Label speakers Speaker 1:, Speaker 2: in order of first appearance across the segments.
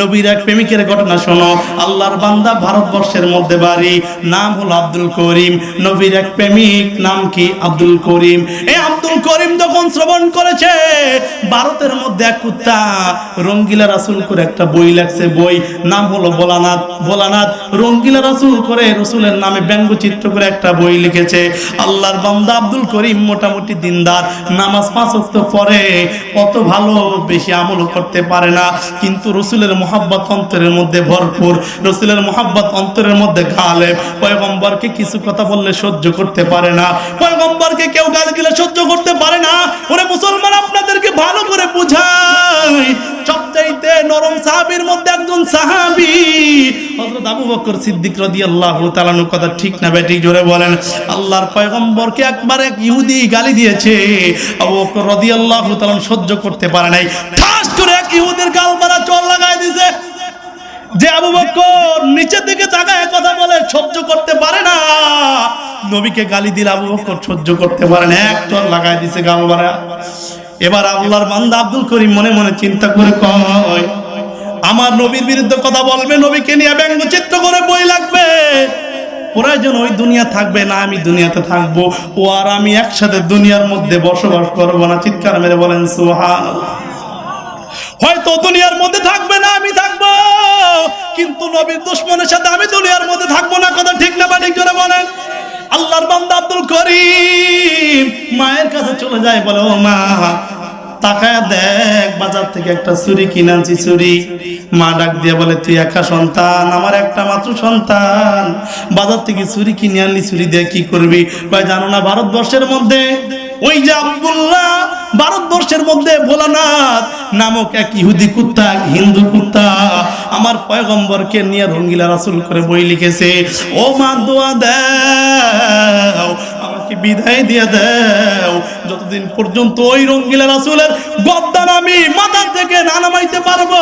Speaker 1: নবীর এক প্রেমিকের ঘটনা শোনো। আল্লাহর বান্দা ভারতবর্ষের মধ্যে বাড়ি, নাম হলো আব্দুল করিম। নবীর এক প্রেমিক, নাম কি? আব্দুল করিম। এ আব্দুল করিম যখন শ্রবণ করেছে, ভারতের মধ্যে এক কুত্তা রঙ্গিলা রাসুল করে একটা বই লাগছে বই। নাম হলো বোলানাথ ভোলানাথ রঙ্গিলা রসুল করে, রসুলের নামে ব্যঙ্গচিত্র করে একটা বই লিখেছে। আল্লাহর বান্দা আব্দুল করিম মোটামুটি দিনদার, নামাজ পাঁচ পরে অত ভালো বেশি আমল করতে পারে না। কিন্তু রসুলের মোহাব্বত অন্তরের মধ্যে ভরপুর, রসুলের মোহাব্বত অন্তরের মধ্যে গালে পয়গম্বরকে কিছু কথা বললে সহ্য করতে পারে না। পয়গম্বরকে কেউ গাল দিলে সহ্য করতে পারে না। ওরে মুসলমান, আপনাদেরকে ভালো করে বুঝাই। সবচাইতে নরম সাহাবীর মধ্যে একজন সাহাবী ইহুদি গালি দিয়েছে। আবু বকর রাদিয়াল্লাহু সহ্য করতে পারে নাই। ঠাস করে এক ইহুদের গাল মারা চল লাগাই দিয়েছে যে আবু বকর নিচে থেকে তাকায় কথা বলে, সহ্য করতে পারে না। নবীকে গালি দিলে আবু বকর সহ্য করতে পারে না। এক চল লাগাই দিছে গাল মারা। এবার আল্লাহর বান্দা আব্দুল করিম মনে মনে চিন্তা করে কয় আমার নবীর বিরুদ্ধে কথা বলবে, নবীকে নিয়ে ব্যঙ্গচিত্র করে বই লাগবে। প্রয়োজন ওই দুনিয়া থাকবে না, আমি দুনিয়াতে থাকব। ও আর আমি একসাথে দুনিয়ার মধ্যে বসবাস করব না, চিৎকার মেরে বলেন সুহান হয়তো দুনিয়ার মধ্যে থাকবে না, আমি থাকব। কিন্তু নবীর দুশ্মনের সাথে আমি দুনিয়ার মধ্যে থাকব না, কথা ঠিক না বা ঠিক জোরে বলেন। আল্লাহর বান্দা আব্দুল করিম মায়ের কাছে চলে যায়, বলে, ও মা তাকায় দেখ, বাজার থেকে একটা চুরি কিনে আনছি, চুরি। মা ডাক দিয়ে বলে, তুই একা সন্তান? আমার একটা মাত্র সন্তান। বাজার থেকে চুরি কিনে আনলি, চুরি দিয়ে কি করবি? ভাই জানো না, ভারতবর্ষের মধ্যে ওই যে আব্দুল্লাহ ভারতবর্ষের মধ্যে ভোলানাথ নামক এক ইহুদি কুত্তা, এক হিন্দু কুত্তা আমার পয়গম্বরকে নিয়ে রঙ্গিলা রাসুল করে বই লিখেছে। ও মা, দোয়া দাও আমাকে বিদায় দিয়ে দাও। যতদিন পর্যন্ত ওই রঙ্গিলা রাসুলের গদ্দান আমি মাথা থেকে না নামাইতে পারব,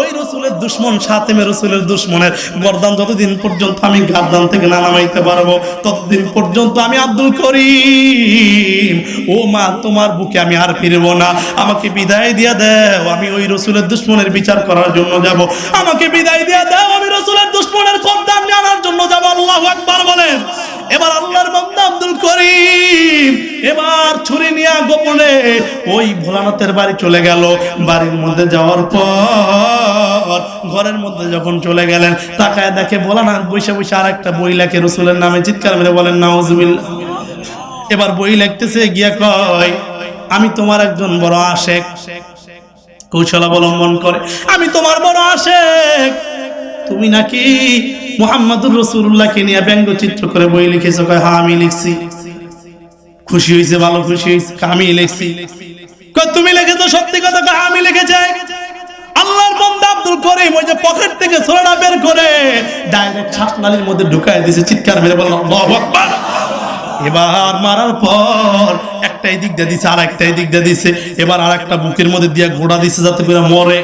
Speaker 1: ওই রসুলের দুশ্মন সাতেমে রসুলের দুশ্মনের গর্দান যতদিন পর্যন্ত আমি গাদ্দান থেকে না নামাইতে পারব, ততদিন পর্যন্ত আমি আব্দুল করিম। ও মা, তোমার বুকে আমি আর ফিরব না। আমাকে বিদায় দিয়ে দাও, আমি ওই রসুলের দুশ্মনের বিচার করার জন্য যাব। আমাকে বিদায় দিয়ে দাও, আমি রসুলের দুশ্মনের গর্দান আনার জন্য যাব। আল্লাহ একবার বলেন। এবার আল্লাহর বান্দা আব্দুল করিম এবার ছুরি নিয়ে গোপনে ওই ভোলানাথের বাড়ি চলে গেল। বাড়ির মধ্যে যাওয়ার পর ঘরের মধ্যে যখন চলে গেলেন, তাকায় দেখে ভোলানাথ বসে বসে আর একটা বই লেখে, রসুলের নামে চিৎকার মেরে বলেন, নাউজুবিল্লাহ। এবার বই লিখতেছে, গিয়া কয়, আমি তোমার একজন বড় আশেক। কৌশল অবলম্বন করে, আমি তোমার বড় আশেক। তুমি নাকি মোহাম্মদুর রসুল্লাহকে নিয়ে ব্যঙ্গচিত্র করে বই লিখেছো? কয় হ্যাঁ আমি লিখছি। খুশি হয়েছে, ভালো খুশি হয়েছে। আমি লিখছি। তুমি লিখেছো সত্যি কথা? কয় আমি লিখেছি। এবার মারার পর দিক আর দিক এবার একটা বুকের মধ্যে দিয়ে ঘোড়া দিছে যাতে করে মরে।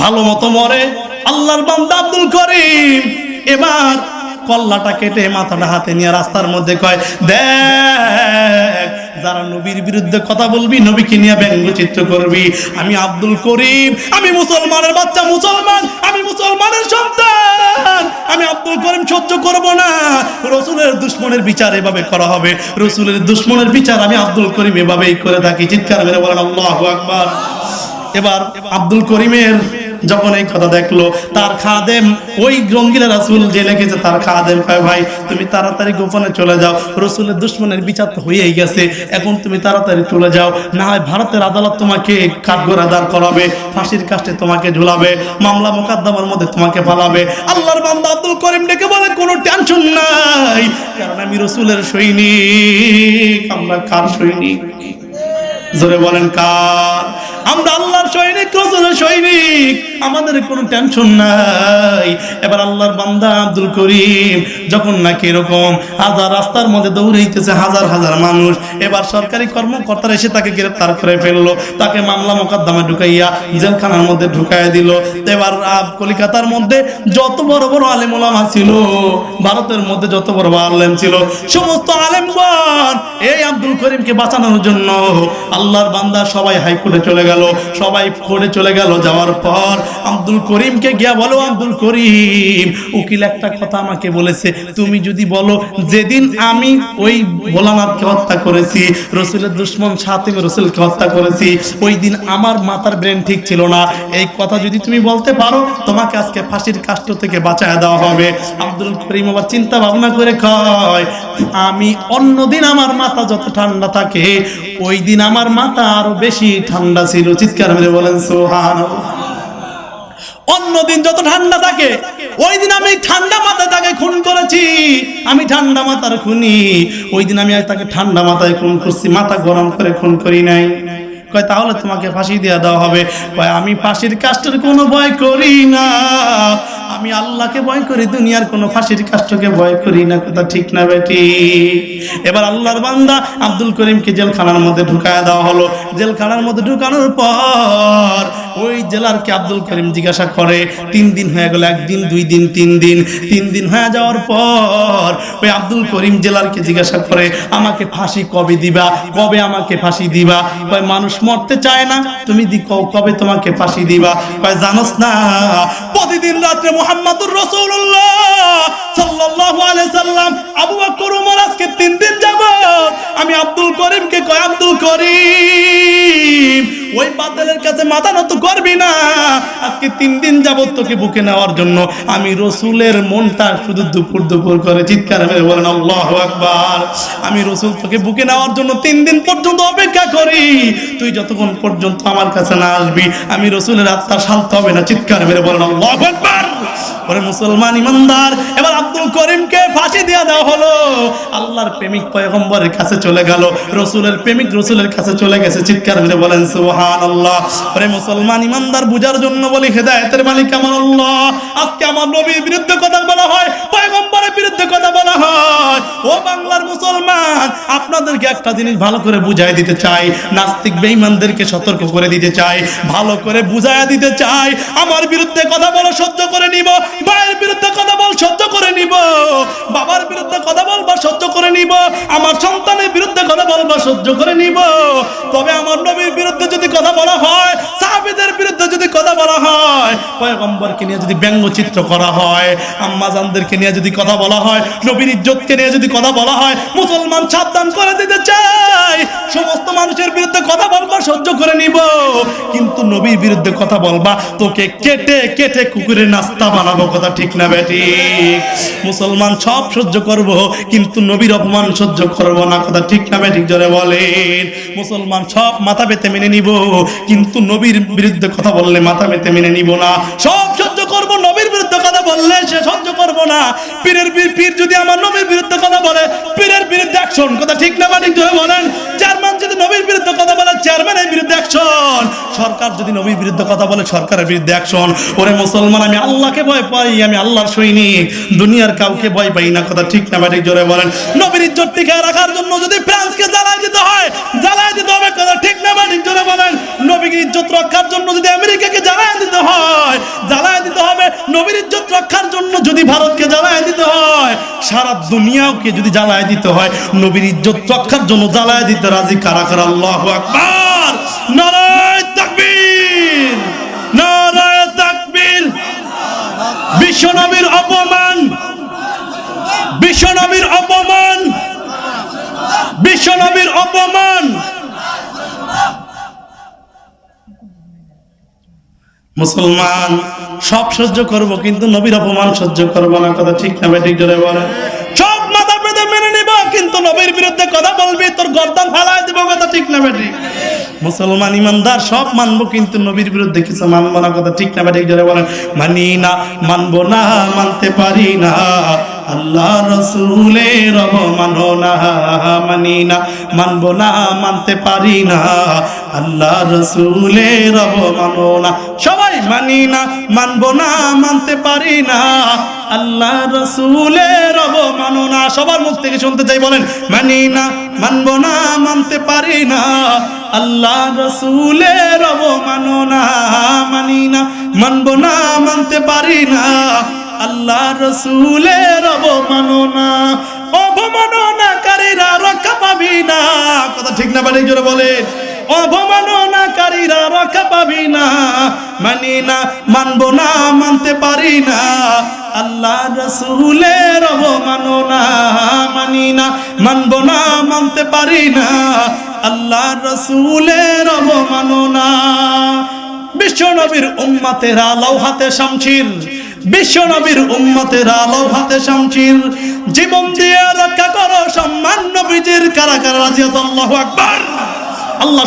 Speaker 1: ভালো মতো মরে। আল্লাহর বান্দা আব্দুল করিম। এবার কল্লাটা কেটে মাথাটা হাতে নিয়ে রাস্তার মধ্যে কয়, দেখ, যারা নবীর বিরুদ্ধে কথা বলবি, নবীকে নিয়ে ব্যঙ্গচিত্র করবি। আমি আব্দুল করিম, আমি মুসলমানের বাচ্চা, মুসলমান, আমি মুসলমানের সন্তান। আমি আব্দুল করিম সহ্য করব না। রসুলের দুশ্মনের বিচার এভাবে করা হবে। রসুলের দুশ্মনের বিচার আমি আব্দুল করিম এভাবেই করে থাকি। চিৎকার মেরে বলেন, আল্লাহ আকবার। এবার আব্দুল করিমের যখন এই কথা দেখল, তার খাদেম, ওই রঙ্গিলা রাসুল যে লিখেছে তার খাদেম কয়, ভাই, তুমি তাড়াতাড়ি গোপনে চলে যাও, রসুলের দুশ্মনের বিচার তো হয়েই গেছে, এখন তুমি তাড়াতাড়ি চলে যাও, না হয় ভারতের আদালত তোমাকে কাঠগড়া দাঁড় করাবে, ফাঁসির কাছে তোমাকে ঝুলাবে, মামলা মোকদ্দমার মধ্যে তোমাকে ফালাবে আল্লাহর বান্দা আব্দুল করিম ডেকে বলে, কোনো টেনশন নাই, কারণ আমি রসুলের সৈনিক, আমরা কার সৈনিক? জোরে বলেন কার? আমরা আল্লাহর সৈনিক, রসুলের সৈনিক। আমাদের কোনো টেনশন নাই। এবার আল্লাহর বান্দা আব্দুল করিম যখন নাকি এরকম হাজার রাস্তার মধ্যে দৌড়াইতেছে, হাজার হাজার মানুষ, এবার সরকারি কর্মকর্তারা এসে তাকে গ্রেফতার করে ফেলল। তাকে মামলা মোকদ্দমা ঢুকাইয়া জেলখানার মধ্যে ঢুকাইয়া দিল। এবার কলিকাতার মধ্যে যত বড় বড় আলেম ওলামা ছিল, ভারতের মধ্যে যত বড় বড় আলেম ছিল, সমস্ত আলেমগণ এই আব্দুল করিমকে বাঁচানোর জন্য আল্লাহর বান্দা সবাই হাইকোর্টে চলে গেল। সবাই কোর্টে চলে গেল, যাওয়ার পর আব্দুল করিমকে গিয়া বলো, আব্দুল করিম, উকিল একটা কথা আমাকে বলেছে, তুমি যদি বলো, যেদিন আমি ওই ভোলানাথকে হত্যা করেছি, রসুলের দুশ্মন সাতিম রসুলকে হত্যা করেছি ওই দিন আমার মাথার ব্রেন ঠিক ছিল না। এই কথা যদি তুমি বলতে পারো, তোমাকে আজকে ফাঁসির কাষ্ট থেকে বাঁচায় দেওয়া হবে। আব্দুল করিম আবার চিন্তা ভাবনা করে কয়, আমি অন্যদিন আমার মাথা যত ঠান্ডা থাকে ওই দিন আমার মাথা আরও বেশি ঠান্ডা ছিল। চিৎকার মেরে বলেন সোহান অন্যদিন যত ঠান্ডা থাকে, ওই দিন আমি ঠান্ডা মাথায় তাকে খুন করেছি। আমি ঠান্ডা মাথার খুনি। ওই দিন আমি তাকে ঠান্ডা মাথায় খুন করছি, মাথা গরম করে খুন করি নাই। কয়, তাহলে তোমাকে ফাঁসি দিয়ে দেওয়া হবে। কয়, আমি ফাঁসির কাস্টের কোনো ভয় করি না। আমি আল্লাহকে ভয় করি, দুনিয়ার কোনো ফাঁসির কাষ্টকে ভয় করি না। কথা ঠিক না বেটি? এবার আল্লাহর বান্দা আব্দুল করিমকে জেলখানার মধ্যে ঢুকায় দেওয়া হলো। জেলখানার মধ্যে ঢুকানোর পর ওই জেলারকে আব্দুল করিম জিজ্ঞাসা করে, তিন দিন হয়ে গেল, একদিন, দুই দিন, তিন দিন। তিন দিন হয়ে যাওয়ার পর ওই আব্দুল করিম জেলারকে জিজ্ঞাসা করে, আমাকে ফাঁসি কবে দিবা? কবে আমাকে ফাঁসি দিবা? মানুষ মরতে চায় না, তুমি দি কবে তোমাকে ফাঁসি দিবা? কয়, জানোস না, প্রতিদিন রাত্রে মুহাম্মাদুর রসুল্লাহ সাল্লাল্লাহু আলাইহি সাল্লাম আবু বকর ওমর আজকে তিন দিন যাব আমি আব্দুল করিমকে কয়, আব্দুল করিম ওই বাদলের কাছে মাথা নত করবি না। আজকে তিন দিন যাবত তোকে বুকে নেওয়ার জন্য আমি রসুলের মনটা শুধু দুপুর দুপুর করে চিৎকার মেরে বলেন, আল্লাহ আকবার। আমি রসুল তোকে বুকে নেওয়ার জন্য তিন দিন পর্যন্ত অপেক্ষা করি। তুই যতক্ষণ পর্যন্ত আমার কাছে না আসবি, আমি রসুলের আত্মা শান্ত হবে না, চিৎকার মেরে বলেন, আল্লাহ আকবার। ওরে মুসলমান ইমানদার। এবার আব্দুল করিমকে ফাঁসি দেওয়া দেওয়া হলো। আল্লাহর প্রেমিক পয়গম্বরের কাছে চলে গেল। রসুলের প্রেমিক রসুলের কাছে চলে গেছে। চিৎকার মেরে বলেন সুবহান আল্লাহ ওরে মুসলমান ইমানদার বুঝার জন্য বলি, হেদায়েতের মালিক আমার আল্লাহ। আজকে আমার নবীর বিরুদ্ধে কথা বলা হয়, পয়গম্বরের বিরুদ্ধে কথা বলা হয়। ও বাংলার মুসলমান, আপনাদেরকে একটা জিনিস ভালো করে বুঝাই দিতে চাই, নাস্তিক বেঈমানদেরকে সতর্ক করে দিতে চাই, ভালো করে বুঝাইয়া দিতে চাই। আমার বিরুদ্ধে কথা বলা সহ্য করে নিব। ভাইয়ের বিরুদ্ধে কথা বল, সহ্য করে নিব। বাবার বিরুদ্ধে কথা বলবা সহ্য করে নিব। আমার সন্তানের বিরুদ্ধে কথা বলবা সহ্য করে নিব। তবে আমার নবীর বিরুদ্ধে যদি কথা বলা হয়, সাহাবিদের বিরুদ্ধে যদি কথা বলা হয় পয়গম্বরকে নিয়ে যদি ব্যঙ্গচিত্র করা হয়, আম্মাজানদেরকে নিয়ে যদি কথা বলা হয়, নবীর ইজ্জতকে নিয়ে যদি কথা বলা হয়, মুসলমান সাবধান করে দিতে চাই। সমস্ত মানুষের বিরুদ্ধে কথা বলবা, সহ্য করে নিব। কিন্তু নবীর বিরুদ্ধে কথা বলবা, তোকে কেটে কেটে কুকুরের নাস্তা বানাবো, কথা ঠিক না বেটি? মুসলমান সব সহ্য করব, কিন্তু নবীর অপমান সহ্য করব না, কথা ঠিক না বেঠিক জোরে বলেন। মুসলমান সব মাথা পেতে মেনে নিব, কিন্তু নবীর বিরুদ্ধে কথা বললে মাথা পেতে মেনে নিব না। সব সহ্য করব, নবীর বিরুদ্ধে কথা বললে সে সহ্য করব না। পীরের পীর যদি আমার নবীর বিরুদ্ধে কথা বলে, পীরের বিরুদ্ধে অ্যাকশন কথা ঠিক না বেঠিক জোরে বলেন চেয়ারম্যান যদি নবীর বিরুদ্ধে কথা বলে চেয়ারম্যানের বিরুদ্ধে অ্যাকশন সরকার যদি নবীর বিরুদ্ধে কথা বলে, সরকারের বিরুদ্ধে অ্যাকশন ওরে মুসলমান, আমি আল্লাহকে ভয় পাই, আমি আল্লাহর সৈনিক। দুনিয়ার কাউকে ভয় পাই না, কথা ঠিক না ব্যাটিক জোরে বলেন। নবীর ইজ্জত টিকে রাখার জন্য যদি ফ্রান্সকে জ্বালায় দিতে হয়, জ্বালায় দিতে হবে, কথা ঠিক না ব্যাটিক জোরে বলেন। নবীর ইজ্জত রক্ষার জন্য যদি আমেরিকাকে যদি ভারতকে জ্বালায় দিতে হয়, সারা দুনিয়াকে যদি জ্বালায় দিতে হয়, নবীর ইজ্জত রক্ষার জন্য জ্বালায় দিতে রাজি কারা কারা? আল্লাহ আকবার! নারায় তাকবীর! নারায় তাকবীর! বিশ্বনবীর অপমান! বিশ্বনবীর অপমান! বিশ্বনবীর অপমান! মুসলমান, সব সহ্য করব, কিন্তু নবীর অপমান সহ্য করব না, কথা ঠিক না ঠিক জোরে বলে সব মাথা পেতে মেনে নিব, কিন্তু নবীর বিরুদ্ধে কথা বলবি, তোর গর্দান ফালাই দিব, কথা ঠিক না ঠিক। মুসলমান ইমানদার, সব মানবো, কিন্তু নবীর বিরুদ্ধে কিছু মানবো না, কথা ঠিক না ঠিক জোরে বলেন। মানি না, মানবো না, মানতে পারি না। আল্লাহ রসুলের মানো না মানি না মানবো না, মানতে পারি না আল্লাহ রসুলের মানো না সবাই মানি না মানবো না, মানতে পারি না আল্লাহ রসুলের মানো না সবার মুখ থেকে শুনতে চাই, বলেন মানি না মানবো না, মানতে পারি না আল্লাহ রসুলের মানো না মানি না মানবো না, মানতে পারি না আল্লাহ রসুলের অবমাননা, অবমাননাকারীরা রক্ষা পাবি না। কথা ঠিক না, বাড়ি জোরে বলেন। অবমাননাকারীরা রক্ষা পাবি না। মানি না, মানবো না, মানতে পারি না। আল্লাহ রসুলের অবমাননা, মানি না, মানবো না, মানতে পারি না। আল্লাহ রসুলের অবমাননা। বিশ্ব নবীর উম্মাতেরা লাউ হাতে শামচির বিশ্ব নবীর আলো হাতে শামচির জীবন দিয়ে রক্ষা করো সম্মান নবীজির কারাগার কারা রাজিয়াত আল্লাহু আকবার। আল্লাহ